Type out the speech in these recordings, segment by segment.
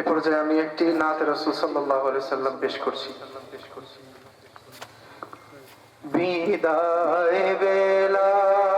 এ পর্যায়ে আমি একটি নাত রসুল সাল্লাহ সাল্লাম পেশ করছি। বিদায় বেলায়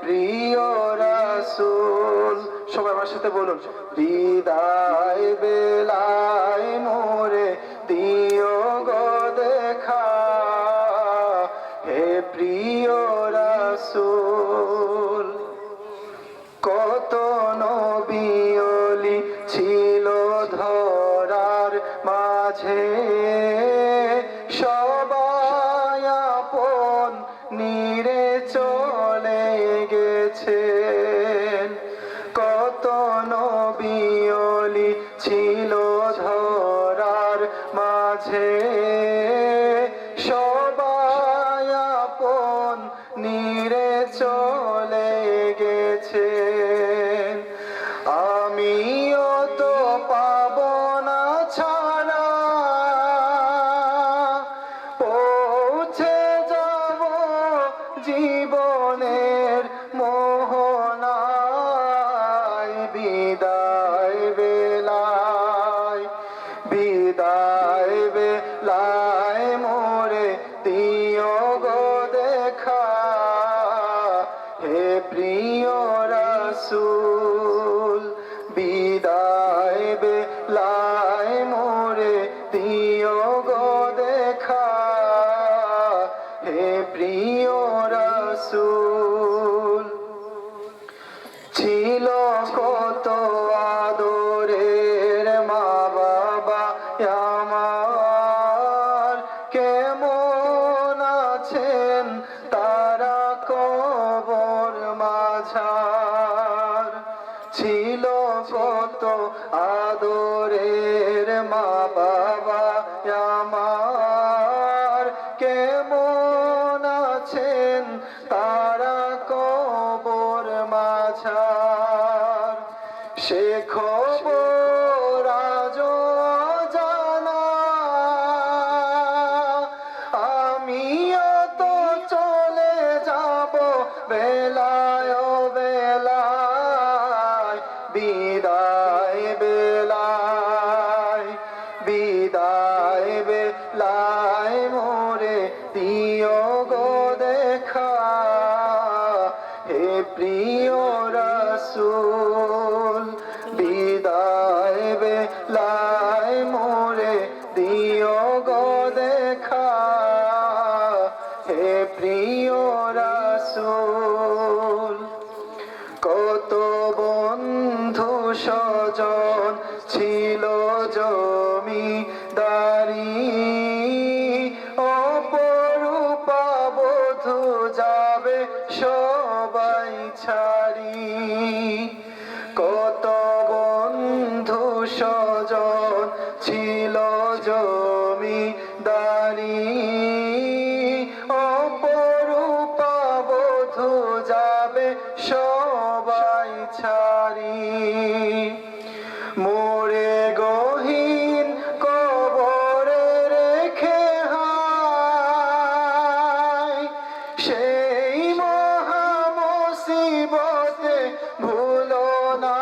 প্রিয় রাসুল। সবাই আমার সাথে বলুন, বিদায় বেলায় মোরে দিও গো দেখা। হে প্রিয় রাসূল। মাঝে সবাই আপন নিরে চলে গেছে আমিও প্রিয় রাসূল, ছিল কত আদরের মা বাবা আমার। কেমন আছেন তারা কবর মাঝার? ছিল কত আদরের মা বাবা আজও জানা আমিও তো চলে যাব বেলায় বিদায় বেলায় বিদায় মোরে দিও রাসূল, বিদায় বেলায় মোরে দিও গো দেখা। হে প্রিয় রাসূল, কত বন্ধু স্বজন ছিল জমিদারি সবাই ছাড়ি। মোরে গহীন কবরে রেখে হায় সেই মহামসিবতে ভুলো না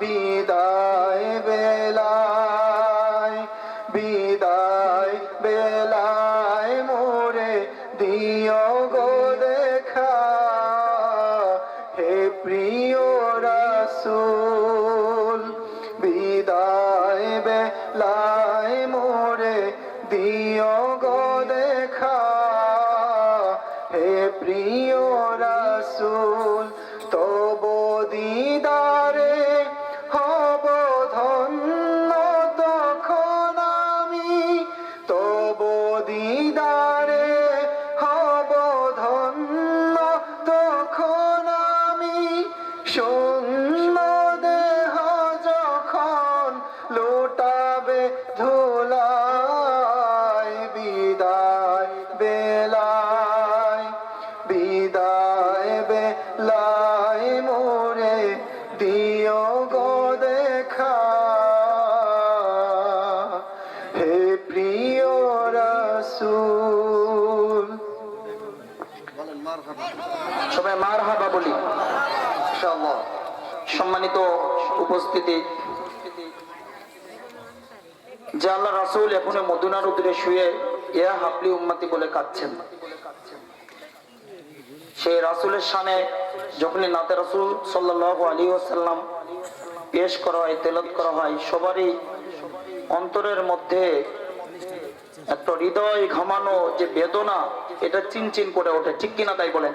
বিদায় বেলায় বিদায় বেলায়। বেলায় মোরে দিও গো দেখা। হে প্রিয় রাসুল তব দিদারে সম্মানিত উপস্থিতি। যে আল্লাহ রাসুল এখনও মদিনার উদ্রে শুয়ে ইয়া হাবলি উম্মাতি বলে কাঁদছেন। সেই রাসুলের সামনে যখনই নাতে রাসুল সাল্লাহ আলী আসাল্লাম পেশ করা হয় তেলত করা হয়, সবারই অন্তরের মধ্যে একটা হৃদয় ঘামানো যে বেদনা, এটা চিনচিন করে ওঠে। ঠিক কিনা তাই বলেন?